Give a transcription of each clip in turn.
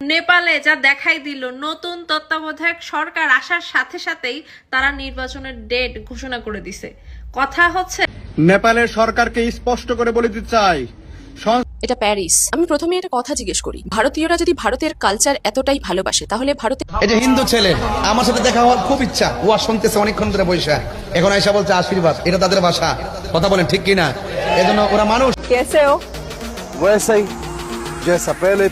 নেপালে যা দেখাই দিল নতুন তত্ত্বাবধায়ক সরকার আসার সাথে সাথেই তারা নির্বাচনের ডেট ঘোষণা করে দিছে। কথা হচ্ছে নেপালের সরকারকে স্পষ্ট করে বলে দিতে চাই। এটা প্যারিস। আমি প্রথমে একটা কথা জিজ্ঞেস করি। ভারতীয়রা যদি ভারতের কালচার এতটাই ভালোবাসে তাহলে ভারতে এটা হিন্দু ছেলে আমার সাথে দেখা হওয়ার খুব ইচ্ছা। ও আর শুনতেছে অনেকক্ষণ ধরে বসে। এখন আয়সা বলছে আশীর্বাদ এটা তাদের ভাষা। কথা বলেন ঠিক কিনা? এজন্য ওরা মানুষ। কেসেও ও ওয়েসাই জেসা পেলে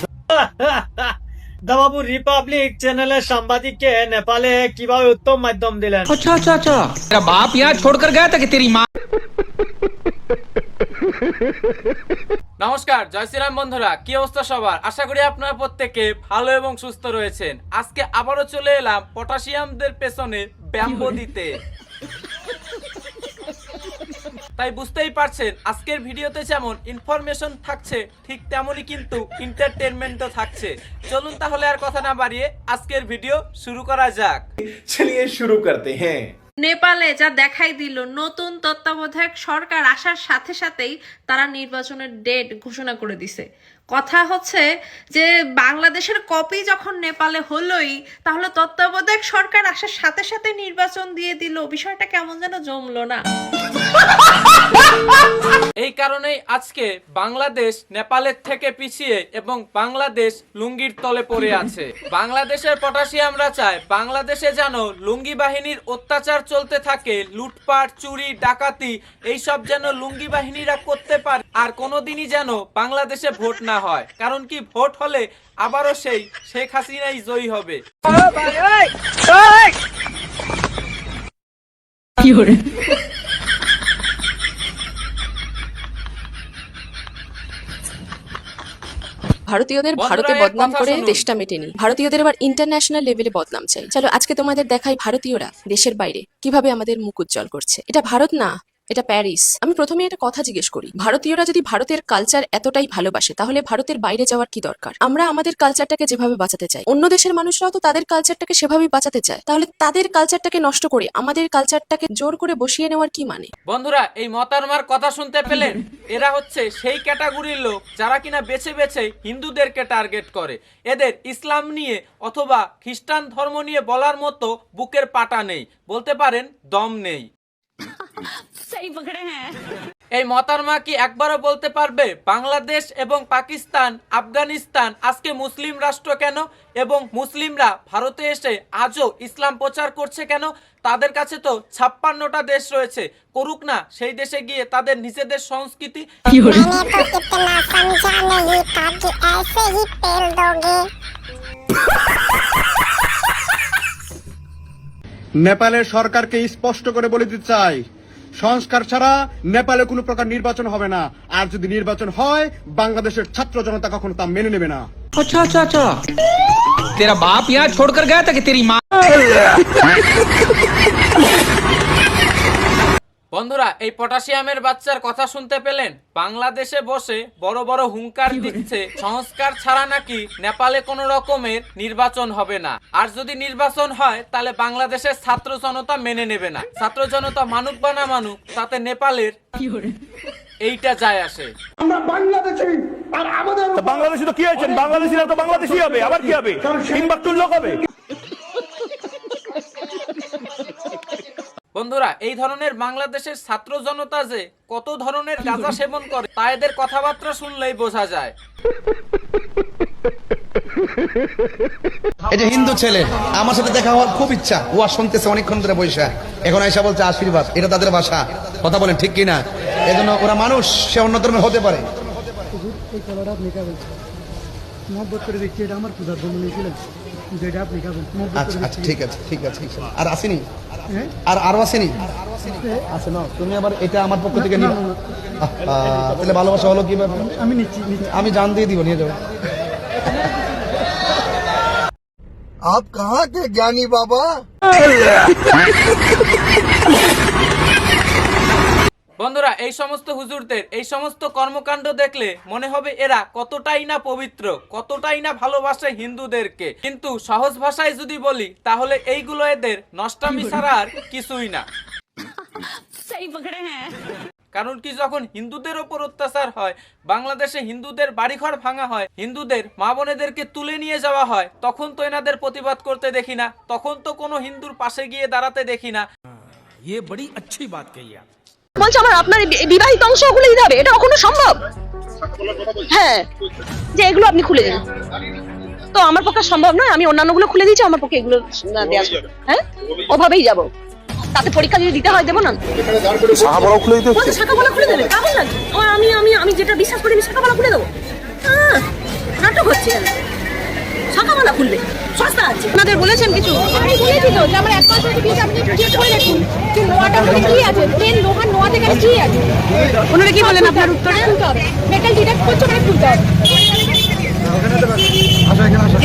দাবাবু রিপাবলিক চ্যানেলের সাংবাদিককে নেপালে কিভাবে উত্তম মাধ্যম দিলেন अच्छा अच्छा अच्छा तेरा बाप यहाँ छोड़कर गया था कि तेरी माँ নমস্কার জয় শ্রীরাম বন্ধুরা কি অবস্থা সবার আশা করি আপনারা প্রত্যেকে ভালো এবং সুস্থ রয়েছেন আজকে আবারও চলে এলাম পটাশিয়ামদের পেছনে ব্যাম্বো দিতে তাই বুঝতেই পারছেন আজকের ভিডিওতে যেমন ইনফরমেশন থাকছে ঠিক তেমনই কিন্তু এন্টারটেইনমেন্টও থাকছে। চলুন তাহলে আর কথা না বাড়িয়ে আজকের ভিডিও শুরু করা যাক। চলিয়ে শুরু করতে হ্যাঁ। নেপালে যা দেখাই দিল নতুন তত্ত্বাবধায়ক সরকার আসার সাথে সাথেই তারা নির্বাচনের ডেট ঘোষণা করে দিছে। কথা হচ্ছে যে বাংলাদেশের কপি যখন নেপালে হলোই, তাহলে তত্ত্বাবধায়ক সরকার আসার সাথে সাথে নির্বাচন দিয়ে দিল। বিষয়টা কেমন যেন জমলো না। এই কারণেই আজকে বাংলাদেশ নেপালের থেকে পিছিয়ে এবং বাংলাদেশ লুঙ্গির তলে পড়ে আছে। বাংলাদেশের পটাশিয়ামরা চায় বাংলাদেশে যেন লুঙ্গি বাহিনীর অত্যাচার চলতে থাকে, লুটপাট, চুরি, ডাকাতি, এইসব যেন লুঙ্গি বাহিনীরা করতে পারে। আর কোনোদিনই যেন বাংলাদেশে ভোট না হয়। কারণ কি ভোট হলে আবারও সেই শেখ হাসিনাই জয়ী হবে। ভারতীয়দের ভারতে বদনাম করে। দেশটা মেটেনি। ভারতীয়দের আবার ইন্টারন্যাশনাল লেভেলে বদনাম চাই। চলো আজকে তোমাদের দেখাই ভারতীয়রা দেশের বাইরে। কীভাবে আমাদের মুখ উজ্জ্বল করছে। এটা ভারত না এটা প্যারিস। আমি প্রথমে একটা কথা জিজ্ঞেস করি, ভারতীয়রা যদি ভারতের কালচার এতটাই ভালোবাসে, তাহলে ভারতের বাইরে যাওয়ার কি দরকার? আমরা আমাদের কালচারটাকে যেভাবে বাঁচাতে চাই, অন্য দেশের মানুষরাও তো তাদের কালচারটাকে সেভাবেই বাঁচাতে চায়, তাহলে তাদের কালচারটাকে নষ্ট করে আমাদের কালচারটাকে জোর করে বসিয়ে নেওয়ার কি মানে? বন্ধুরা, এই মতারমার কথা শুনতে পেলেন এরা হচ্ছে সেই ক্যাটাগরির লোক যারা কিনা বেছে বেছে হিন্দুদেরকে টার্গেট করে। এদের ইসলাম নিয়ে অথবা খ্রিস্টান ধর্ম নিয়ে বলার মতো বুকের পাটা নেই, বলতে পারেন দম নেই। এই মতারমা কি একবারও বলতে পারবে বাংলাদেশ এবং পাকিস্তান আফগানিস্তান আজকে মুসলিম রাষ্ট্র কেন এবং মুসলিমরা ভারতে এসে আজও ইসলাম প্রচার করছে কেন তাদের কাছে তো ছাপ্পান্নটা দেশ রয়েছে করুক না সেই দেশে গিয়ে তাদের নিজেদের সংস্কৃতি मैंने तो इतना समझा नहीं था कि ऐसे ही पेल दोगे নেপালের সরকারকে স্পষ্ট করে বলে দিতে চাই সংস্কার ছাড়া নেপালে কোনো প্রকার নির্বাচন হবে না আর যদি নির্বাচন হয় বাংলাদেশের ছাত্র জনতা কখনো তা মেনে নেবে না अच्छा अच्छा अच्छा तेरा बाप यहाँ छोड़कर गया था कि तेरी माँ বন্ধুরা এই পটাশিয়ামের বাচ্চার কথা শুনতে পেলেন? বাংলাদেশে বসে বড় বড় হুঙ্কার দিচ্ছে সংস্কার ছাড়া নাকি নেপালে কোনো রকমের নির্বাচন হবে না। আর যদি নির্বাচন হয় তাহলে বাংলাদেশের ছাত্র জনতা মেনে নেবে না। ছাত্র জনতা মানুক বা না মানুক তাতে নেপালের এইটা যায় আসে। বাংলাদেশি তো কি হয়েছেন? বাংলাদেশিরা তো বাংলাদেশি হবে আবার কি হবে? লোক হবে? বন্ধুরা এই ধরনের বাংলাদেশের ছাত্র জনতা যে কত ধরনের গাঁজা সেবন করে তা এদের কথাবার্তা শুনলেই বোঝা যায়। এই যে হিন্দু ছেলে আমার সাথে দেখা হওয়ার খুব ইচ্ছা। ও আর শুনতেছে অনেকক্ষণ ধরে বৈশা এখন আইসা বলছে আশীর্বাদ এটা তাদের ভাষা কথা বলেন ঠিক কিনা? এজন্য ওরা মানুষ সে অন্য ধর্মের হতে পারে। এই কলাটা আপনি করে দেখছি এটা আমার পূজার জন্য নিয়েছিলেন। যেটা আপনি খাবেন মহব্বত আচ্ছা করে আচ্ছা দেখছি ঠিক আছে ঠিক আছে ঠিক আছে। আর আসেনি হ্যাঁ? আর আরো আসেনি আছে না তুমি আবার এটা আমার পক্ষ থেকে নিবে আহ, আহ, তাহলে ভালোবাসা হলো কি ব্যাপার আমি নিচ্ছি নিচ্ছি আমি জান দিয়ে দিব নিয়ে যাবো आप कहाँ के ज्ञानी बाबा বন্ধুরা এই সমস্ত হুজুরদের এই সমস্ত কর্মকাণ্ড দেখলে মনে হবে এরা কতটাই না পবিত্র কতটাই না ভালোবাসে হিন্দুদেরকে। কিন্তু সহজ ভাষায় যদি বলি তাহলে এইগুলো এদের নষ্টামি ছাড়া আর কিছুই না। কারণ কি যখন হিন্দুদের ওপর অত্যাচার হয় বাংলাদেশে হিন্দুদের বাড়িঘর ভাঙা হয় হিন্দুদের মা বোনেদেরকে তুলে নিয়ে যাওয়া হয় তখন তো এনাদের প্রতিবাদ করতে দেখি না তখন তো কোনো হিন্দুর পাশে গিয়ে দাঁড়াতে দেখি না। বলছে আমার আপনার বিবাহিত অংশ খুলে দিতে হবে এটা কখনো সম্ভব? হ্যাঁ। যে এগুলো আপনি খুলে দিন। তো আমার পক্ষে সম্ভব নয়। আমি অন্যান্যগুলো খুলে দিয়েছি আমার পক্ষে এগুলো না দেওয়া হ্যাঁ? ওভাবেই যাব। তাতে পরীক্ষা যদি দিতে হয় দেবো না? বলছে শাখাপালা খুলে দেবে। কেমন লাগে ও, আমি আমি আমি যেটা বিশ্বাস করি আমি শাখাপালা খুলে দেবো। নাটক হচ্ছে। শাখাপালা খুলবে। সস্তা আছে। আপনাদের বলেছেন কিছু। আমি বলেছি তো যে আমার এক মাস আপনি চেক করে দেখুন যে নোয়াটার মধ্যে কি আছে। লোহার নোয়া থেকে কি আছে? ওনারা কি বলেন আপনার উত্তরে? মেটাল ডিটেক্ট করছে মানে খুলতে হবে।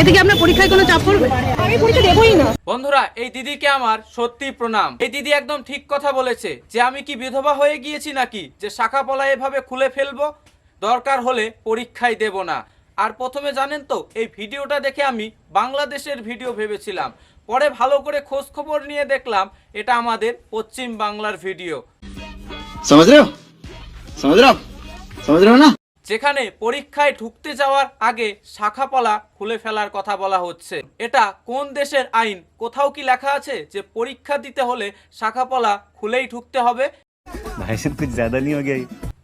এদিকে আপনার পরীক্ষায় কোনো চাপ পড়বে? আমি পরীক্ষা দেবই না। বন্ধুরা এই দিদিকে আমার সত্যি প্রণাম। এই দিদি একদম ঠিক কথা বলেছে যে আমি কি বিধবা হয়ে গিয়েছি নাকি? যে শাখা পলা এভাবে খুলে ফেলব? দরকার হলে পরীক্ষায় দেব না। আর প্রথমে জানেন তো এই ভিডিওটা দেখে আমি বাংলাদেশের ভিডিও ভেবেছিলাম। পরে ভালো করে খোঁজ খবর নিয়ে দেখলাম এটা আমাদের পশ্চিম বাংলার ভিডিও। যেখানে পরীক্ষায় ঢুকতে যাওয়ার আগে শাখাপালা খুলে ফেলার কথা বলা হচ্ছে। এটা কোন দেশের আইন? কোথাও কি লেখা আছে যে পরীক্ষা দিতে হলে শাখাপালা খুলেই ঢুকতে হবে? নিয়ে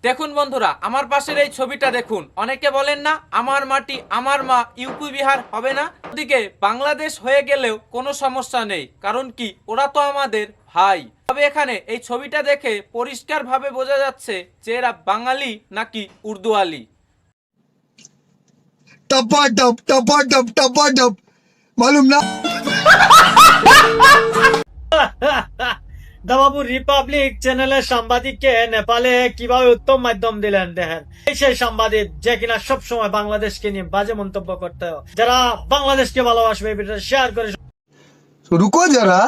দেখুন বন্ধুরা আমার পাশের এই ছবিটা দেখুন। অনেকে বলেন না আমার মাটি আমার মা ইউপি বিহার হবে না। ওদিকে বাংলাদেশ হয়ে গেলেও কোনো সমস্যা নেই কারণ কি ওরা তো আমাদের ভাই। তবে এখানে এই ছবিটা দেখে পরিষ্কারভাবে বোঝা যাচ্ছে যে এরা বাঙালি নাকি উর্দু আলি মালুম না। দাবাবু রিপাবলিক চ্যানেলের সাংবাদিককে নেপালে কীভাবে উত্তম মাধ্যম দিলেন দেখেন। এই সেই সাংবাদিক যে কিনা সবসময় বাংলাদেশকে নিয়ে বাজে মন্তব্য করতে যারা বাংলাদেশকে ভালোবাসবে শেয়ার করে রুকো যারা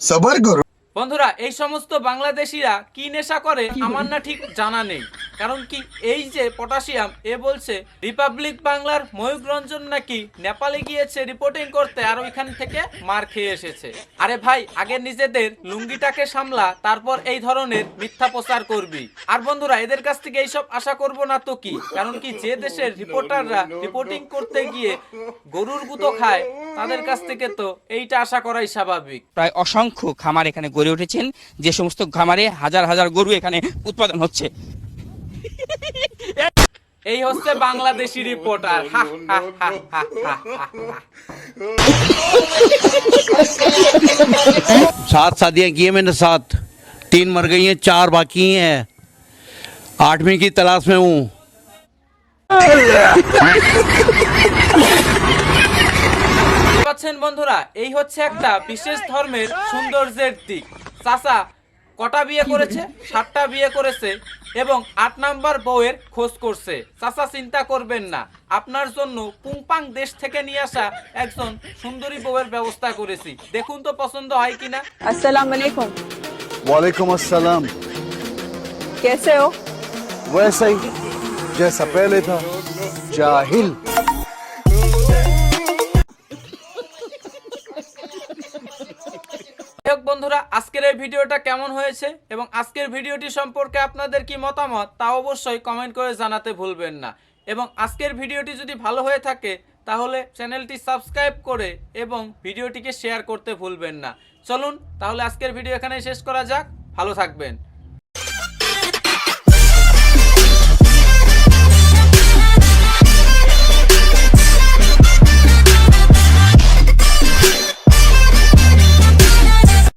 সবার করো। বন্ধুরা এই সমস্ত বাংলাদেশিরা কি নেশা করে? আমার না ঠিক জানা নেই। কারণ কি এই যে পটাশিয়াম, এ বলছে, রিপাবলিক বাংলার ময়ূক রঞ্জন নাকি নেপালে গিয়েছে রিপোর্টিং করতে আর ওইখান থেকে মার খেয়ে এসেছে। আরে ভাই, আগে নিজেদের লুঙ্গিটাকে সামলা, তারপর এই ধরনের মিথ্যা প্রচার করবি। আর বন্ধুরা, এদের কাছ থেকে এইসব আশা করব না তো কি? কারণ কি, যে দেশের রিপোর্টাররা রিপোর্টিং করতে গিয়ে গরুর গুঁতো খায়, তাদের কাছ থেকে তো এইটা আশা করাই স্বাভাবিক। প্রায় অসংখ্য খামার এখানে গড়ে উঠেছেন। যে সমস্ত খামারে হাজার হাজার গরু এখানে উৎপাদন হচ্ছে। এই হচ্ছে বাংলাদেশি রিপোর্টার হা, হা, হা, হা, হা, হা, হা। सात शादियां की हैं मैंने सात तीन मर गई हैं चार बाकी हैं आठवीं की तलाश में हूँ পাচ্ছেন বন্ধুরা এই হচ্ছে একটা বিশেষ ধর্মের সৌন্দর্যের দিক চাচা কটা বিয়ে করেছে সাতটা বিয়ে করেছে এবং আট নাম্বার বউয়ের খোঁজ করছে চাচা চিন্তা করবেন না আপনার জন্য পুংপাং দেশ থেকে নিয়ে আসা একজন সুন্দরী বউয়ের ব্যবস্থা করেছি দেখুন তো পছন্দ হয় কিনা আসসালামু আলাইকুম वालेकुम अस्सलाम कैसे हो वैसा ही जैसा पहले था जाहिल বন্ধুরা, আজকের এই ভিডিওটা কেমন হয়েছে এবং আজকের ভিডিওটি সম্পর্কে আপনাদের কি মতামত তা অবশ্যই কমেন্ট করে জানাতে ভুলবেন না। এবং আজকের ভিডিওটি যদি ভালো হয়ে থাকে, তাহলে চ্যানেলটি সাবস্ক্রাইব করে এবং ভিডিওটিকে শেয়ার করতে ভুলবেন না। চলুন, তাহলে আজকের ভিডিও এখানেই শেষ করা যাক। ভালো থাকবেন।